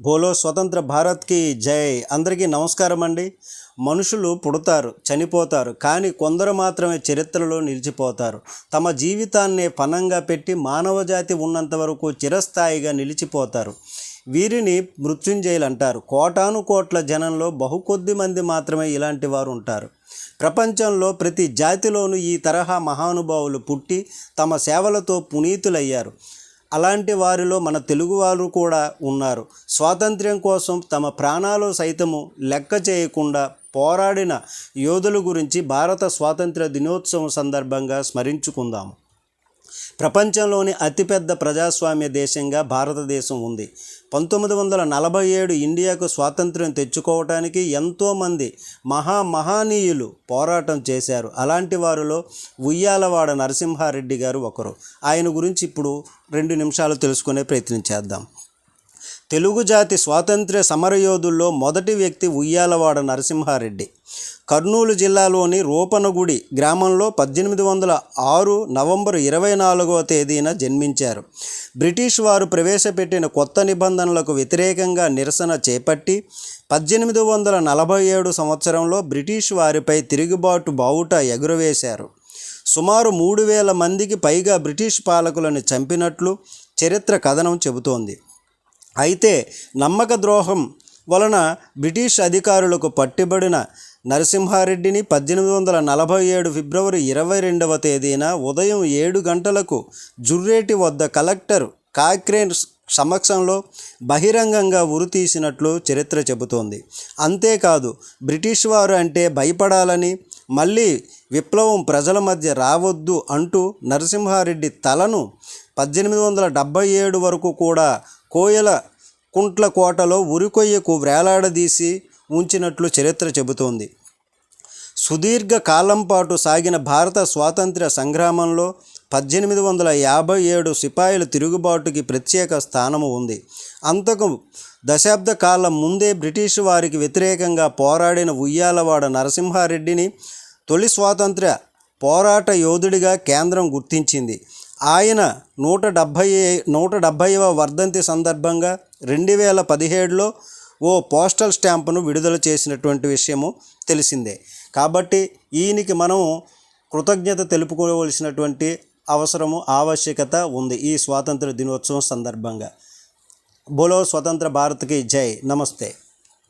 బోలో స్వతంత్ర భారత్కి జై. అందరికీ నమస్కారం అండి. మనుషులు పుడతారు చనిపోతారు కానీ కొందరు మాత్రమే చరిత్రలో నిలిచిపోతారు. తమ జీవితాన్నే పణంగా పెట్టి మానవజాతి ఉన్నంత వరకు చిరస్థాయిగా నిలిచిపోతారు. వీరిని మృత్యుంజయులు అంటారు. కోటాను కోట్ల జనంలో బహు కొద్ది మంది మాత్రమే ఇలాంటి వారు ఉంటారు. ప్రపంచంలో ప్రతి జాతిలోనూ ఈ తరహా మహానుభావులు పుట్టి తమ సేవలతో పునీతులయ్యారు. అలాంటి వారిలో మన తెలుగువారు కూడా ఉన్నారు. స్వాతంత్ర్యం కోసం తమ ప్రాణాలు సైతము లెక్క చేయకుండా పోరాడిన యోధుల గురించి భారత స్వాతంత్ర్య దినోత్సవం సందర్భంగా స్మరించుకుందాము. ప్రపంచంలోని అతిపెద్ద ప్రజాస్వామ్య దేశంగా భారతదేశం ఉంది. పంతొమ్మిది వందల నలభై ఏడు ఇండియాకు స్వాతంత్ర్యం తెచ్చుకోవటానికి ఎంతోమంది మహా మహానీయులు పోరాటం చేశారు. అలాంటి వారిలో ఉయ్యాలవాడ నరసింహారెడ్డి గారు ఒకరు. ఆయన గురించి ఇప్పుడు రెండు నిమిషాలు తెలుసుకునే ప్రయత్నం చేద్దాం. తెలుగు జాతి స్వాతంత్ర్య సమరయోధుల్లో మొదటి వ్యక్తి ఉయ్యాలవాడ నరసింహారెడ్డి. కర్నూలు జిల్లాలోని రూపనగుడి గ్రామంలో పద్దెనిమిది వందల ఆరు నవంబర్ ఇరవై నాలుగవ తేదీన జన్మించారు. బ్రిటిష్ వారు ప్రవేశపెట్టిన కొత్త నిబంధనలకు వ్యతిరేకంగా నిరసన చేపట్టి పద్దెనిమిది వందల నలభై ఏడు సంవత్సరంలో బ్రిటిష్ వారిపై తిరుగుబాటు బావుట ఎగురవేశారు. సుమారు మూడు వేల మందికి పైగా బ్రిటిష్ పాలకులను చంపినట్లు చరిత్ర కథనం చెబుతోంది. అయితే నమ్మక ద్రోహం వలన బ్రిటిష్ అధికారులకు పట్టుబడిన నరసింహారెడ్డిని పద్దెనిమిది వందల నలభై ఏడు ఫిబ్రవరి ఇరవై రెండవ తేదీన ఉదయం ఏడు గంటలకు జుర్రేటి వద్ద కలెక్టర్ కాక్రేన్ సమక్షంలో బహిరంగంగా ఉరితీసినట్లు చరిత్ర చెబుతోంది. అంతేకాదు బ్రిటిష్ వారు అంటే భయపడాలని మళ్ళీ విప్లవం ప్రజల మధ్య రావద్దు అంటూ నరసింహారెడ్డి తలను పద్దెనిమిది వందల డెబ్భై ఏడు వరకు కూడా కోయల కుంట్ల కోటలో ఉరికొయ్యకు వేలాడదీసి ఉంచినట్లు చరిత్ర చెబుతోంది. సుదీర్ఘ కాలం పాటు సాగిన భారత స్వాతంత్ర్య సంగ్రామంలో పద్దెనిమిది వందల యాభై ఏడు సిపాయిల తిరుగుబాటుకి ప్రత్యేక స్థానము ఉంది. అంతకు దశాబ్ద కాలం ముందే బ్రిటిష్ వారికి వ్యతిరేకంగా పోరాడిన ఉయ్యాలవాడ నరసింహారెడ్డిని తొలి స్వాతంత్ర్య పోరాట యోధుడిగా కేంద్రం గుర్తించింది. ఆయన నూట డెబ్భై నూట డెబ్భైవ వర్ధంతి సందర్భంగా రెండు వేల పదిహేడులో ఓ పోస్టల్ స్టాంపును విడుదల చేసినటువంటి విషయము తెలిసిందే. కాబట్టి ఈయనకి మనం కృతజ్ఞత తెలుపుకోవలసినటువంటి అవసరము ఆవశ్యకత ఉంది ఈ స్వాతంత్ర దినోత్సవం సందర్భంగా. బోలో స్వతంత్ర భారత్కి జై. నమస్తే.